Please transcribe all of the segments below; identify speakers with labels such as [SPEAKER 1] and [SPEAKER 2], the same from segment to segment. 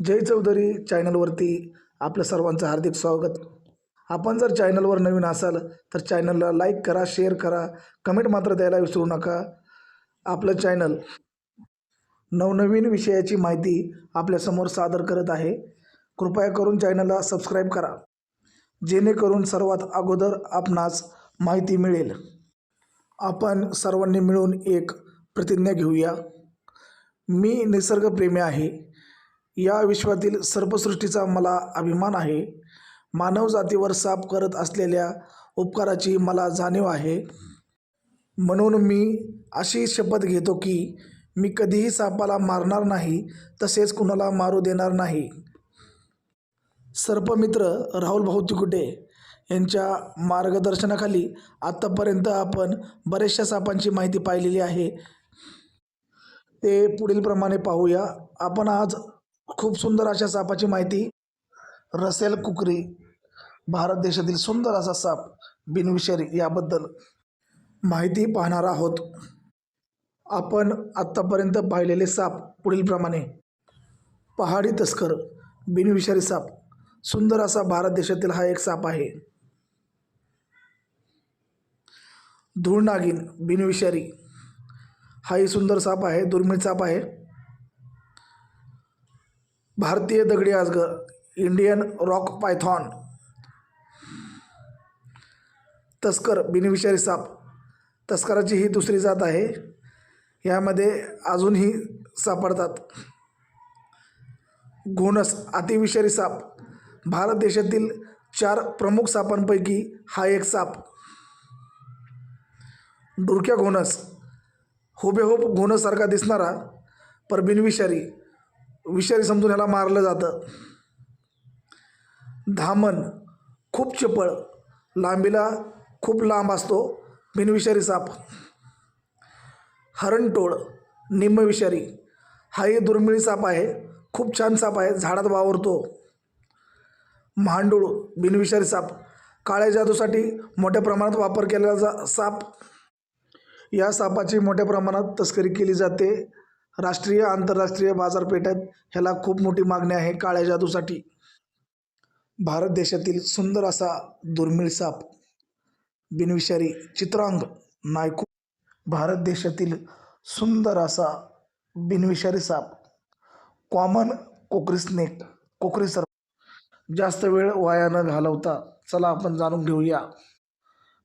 [SPEAKER 1] जय चौधरी चॅनलवरती आपलं सर्वांचं हार्दिक स्वागत. आपण जर चॅनलवर नवीन असाल तर चॅनलला लाईक करा शेअर करा कमेंट मात्र द्यायला विसरू नका. आपलं चॅनल नवनवीन विषयाची माहिती आपल्यासमोर सादर करत आहे. कृपया करून चॅनलला सबस्क्राईब करा जेणेकरून सर्वात अगोदर आपणास माहिती मिळेल. आपण सर्वांनी मिळून एक प्रतिज्ञा घेऊया. मी निसर्गप्रेमी आहे. या विश्वातील सर्पसृष्टीचा मला अभिमान आहे. मानवजातीवर साप करत असलेल्या उपकाराची मला जाणीव आहे. म्हणून मी अशी शपथ घेतो की मी कधीही सापाला मारणार नाही तसेच कुणाला मारू देणार नाही. सर्पमित्र राहुल भाऊ तिकुटे यांच्या मार्गदर्शनाखाली आत्तापर्यंत आपण बऱ्याचशा सापांची माहिती पाहिलेली आहे. ते पुढीलप्रमाणे पाहूया. आपण आज खूप सुंदर अशा सापाची माहिती. रसेल कुकरी भारत देशातील सुंदर असा साप बिनविषारी याबद्दल माहिती पाहणार आहोत. आपण आत्तापर्यंत पाहिलेले साप पुढीलप्रमाणे. पहाडी तस्कर बिनविषारी साप सुंदर असा भारत देशातील हा एक साप आहे. धूळ नागिन बिनविषारी. हाही सुंदर साप आहे दुर्मिळ साप आहे. भारतीय दगडी आजगर इंडियन रॉक पायथॉन तस्कर बिनविषारी साप. तस्कराची ही दुसरी जात आहे. यामध्ये अजूनही सापडतात घोणस अतिविषारी साप. भारत देशातील चार प्रमुख सापांपैकी हा एक साप. डुरक्या घोणस. हुबेहूब घोणसारखा दिसणारा पर बिनविषारी. विषारी समजून ह्याला मारलं जातं. धामण खूप चपळ लांबीला खूप लांब असतो बिनविषारी साप. हरणटोळ निम्मविषारी हाही दुर्मिळी साप आहे खूप छान साप आहे झाडात वावरतो. महांडूळ बिनविषारी साप काळ्या जादूसाठी मोठ्या प्रमाणात वापर केलेला जा साप. या सापाची मोठ्या प्रमाणात तस्करी केली जाते. राष्ट्रीय आंतरराष्ट्रीय बाजारपेठेत ह्याला खूप मोठी मागणी आहे काळ्या जादूसाठी. भारत देशातील सुंदर असा दुर्मिळ साप. बिनविषारी चित्रांग नायकू. भारत देशातील सुंदर असा बिनविषारी साप. कॉमन कोकरी स्नेक कोकरी सर्प. जास्त वेळ वाया न घालवता चला आपण जाणून घेऊया.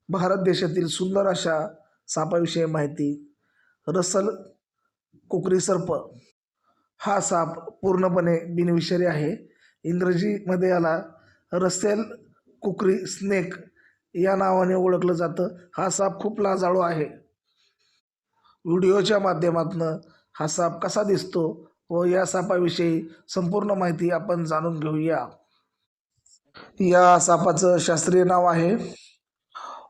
[SPEAKER 1] भारत देशातील सुंदर अशा सापाविषयी माहिती. रसल कुकरी सर्प. हा साप पूर्णपणे बिनविषारी आहे. इंग्रजीमध्ये याला रसेल कुकरी स्नेक या नावाने ओळखलं जातं. हा साप खूप लाजाळू आहे. व्हिडिओच्या माध्यमातून हा साप कसा दिसतो व या सापाविषयी संपूर्ण माहिती आपण जाणून घेऊया. या सापाचं शास्त्रीय नाव आहे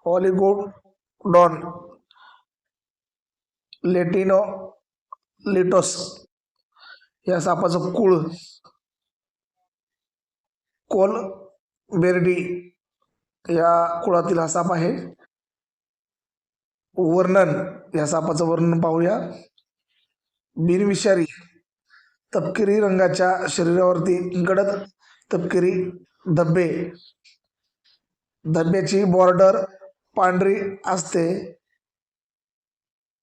[SPEAKER 1] ऑलिगोडॉन लेटिनो लेटॉस. या सापाचं कुळ. कोल बेर्डी या कुळातील हा साप आहे. वर्णन. या सापाचं वर्णन पाहूया. बिनविषारी. तपकिरी रंगाच्या शरीरावरती गडद तपकिरी धब्बे. धब्ब्याची बॉर्डर पांढरी असते.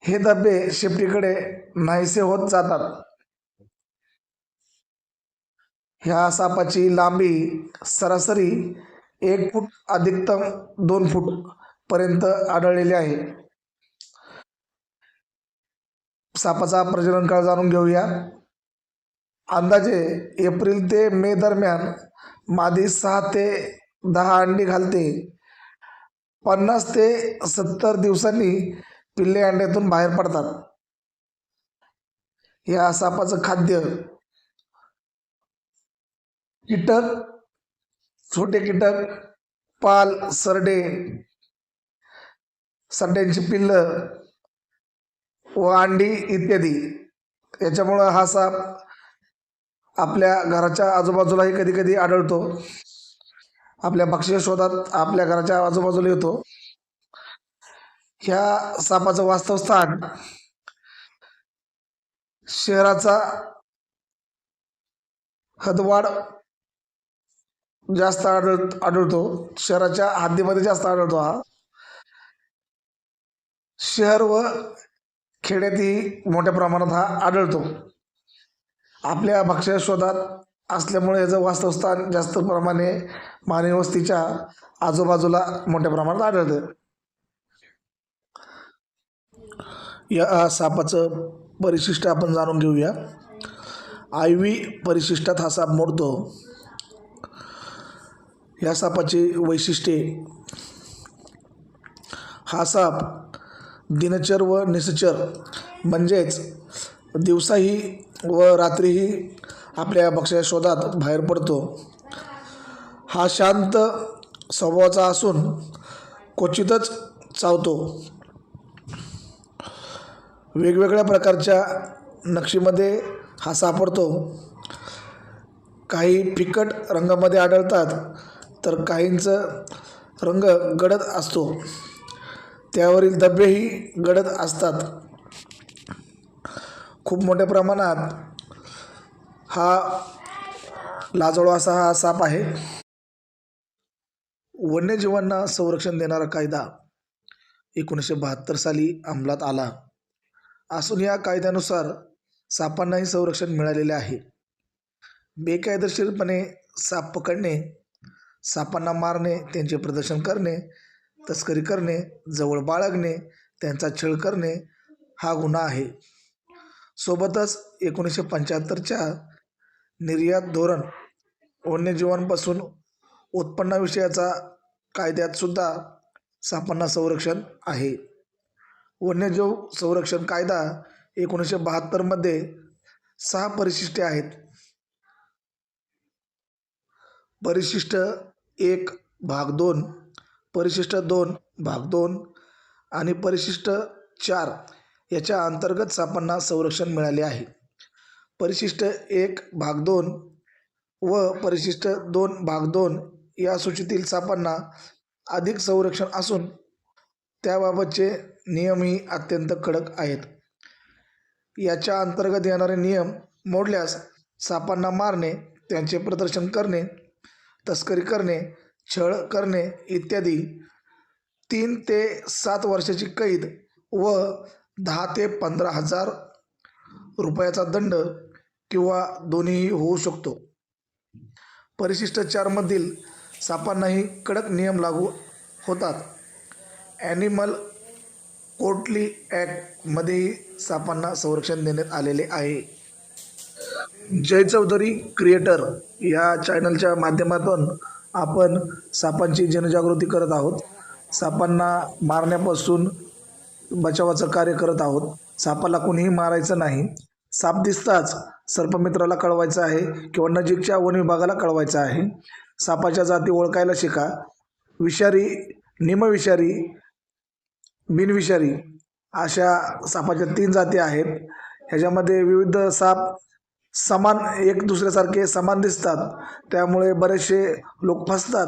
[SPEAKER 1] हे धब्बे शेपटीकडे नाहीसे होत जातात. ह्या सापाची लांबी सरासरी एक फूट अधिकतम दोन फूट पर्यंत आढळलेली आहे. सापाचा प्रजनन काळ जाणून घेऊया. अंदाजे एप्रिल ते मे दरम्यान मादी सहा ते दहा अंडी घालते. पन्नास ते सत्तर दिवसांनी पिल्ले अंड्यातून बाहेर पडतात. या सापाचं खाद्य. कीटक छोटे कीटक पाल सरडे सरड्यांची पिल्लं व अंडी इत्यादी. याच्यामुळं हा साप आपल्या घराच्या आजूबाजूलाही कधी कधी आढळतो. आपल्या पक्षी शोधात आपल्या घराच्या आजूबाजूला येतो. ह्या सापाचं वास्तव स्थान शहराचा हदवाड जास्त आढळ आढळतो. शहराच्या हद्दीमध्ये जास्त आढळतो हा. शहर व खेड्यातही मोठ्या प्रमाणात हा आढळतो. आपल्या भक्ष्या शोधात असल्यामुळे याचं वास्तवस्थान जास्त प्रमाणे मानवी वस्तीच्या आजूबाजूला मोठ्या प्रमाणात आढळतं. या सापाचं परिशिष्ट आपण जाणून घेऊया. आयवी परिशिष्टात हा साप मोडतो. या सापाची वैशिष्ट्ये. हा साप दिनचर व निसचर म्हणजेच दिवसाही व रात्रीही आपल्या पक्षाच्या शोधात बाहेर पडतो. हा शांत स्वभावाचा असून क्वचितच चावतो. वेगवेगळ्या प्रकारच्या नक्षीमध्ये हा सापडतो. काही फिकट रंगामध्ये आढळतात तर काहींचं रंग गडद असतो. त्यावरील धब्बेही गडद असतात. खूप मोठ्या प्रमाणात हा लाजळू असा हा साप आहे. वन्यजीवांना संरक्षण देणारा कायदा एकोणीसशे बहात्तर साली अंमलात आला. असून या कायद्यानुसार सापांनाही संरक्षण मिळालेले आहे. बेकायदेशीरपणे साप पकडणे सापांना मारणे त्यांचे प्रदर्शन करणे तस्करी करणे जवळ बाळगणे त्यांचा छळ करणे हा गुन्हा आहे. सोबतच एकोणीसशे पंच्याहत्तरच्या निर्यात धोरण वन्यजीवांपासून उत्पन्नाविषयाचा कायद्यात सुद्धा सापांना संरक्षण आहे. वन्यजीव संरक्षण कायदा एकोणीसशे बहात्तरमध्ये सहा परिशिष्टे आहेत. परिशिष्ट एक भाग दोन परिशिष्ट दोन भाग दोन आणि परिशिष्ट चार याच्या अंतर्गत सापांना संरक्षण मिळाले आहे. परिशिष्ट एक भाग दोन व परिशिष्ट दोन भाग दोन या सूचीतील सापांना अधिक संरक्षण असून त्याबाबतचे नियमही अत्यंत कडक आहेत. याच्या अंतर्गत येणारे नियम मोडल्यास सापांना मारणे त्यांचे प्रदर्शन करणे तस्करी करणे छळ करणे इत्यादी तीन ते सात वर्षाची कैद व दहा ते पंधरा हजार रुपयाचा दंड किंवा दोन्हीही होऊ शकतो. परिशिष्ट चारमधील सापांनाही कडक नियम लागू होतात. ॲनिमल कोर्टली ॲक्टमध्येही सापांना संरक्षण देण्यात आलेले आहे. जय चौधरी क्रिएटर या चॅनलच्या माध्यमातून आपण सापांची जनजागृती करत आहोत. सापांना मारण्यापासून बचावाचं कार्य करत आहोत. सापाला कोणीही मारायचं नाही. साप दिसताच सर्पमित्राला कळवायचं आहे किंवा नजीकच्या वन विभागाला कळवायचं आहे. सापाच्या जाती ओळखायला शिका. विषारी निमविषारी बिनविषारी अशा सापाच्या तीन जाती आहेत. ह्याच्यामध्ये विविध साप समान एक दुसऱ्यासारखे समान दिसतात. त्यामुळे बरेचसे लोक फसतात.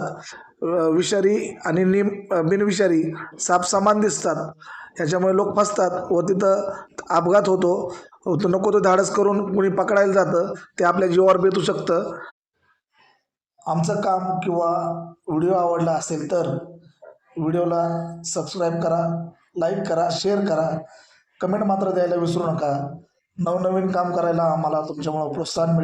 [SPEAKER 1] विषारी आणि निम बिनविषारी साप समान दिसतात. ह्याच्यामुळे लोक फसतात व तिथं अपघात होतो. हो, तो नको तो धाडस करून कुणी पकडायला जातं ते आपल्या जीवावर बेतू शकतं. आमचं काम किंवा व्हिडिओ आवडला असेल तर व्हिडिओला सबस्क्राईब करा लाईक करा शेअर करा. कमेंट मात्र द्यायला विसरू नका. नवनवीन काम करायला आम्हाला तुमच्यामुळं प्रोत्साहन मिळेल.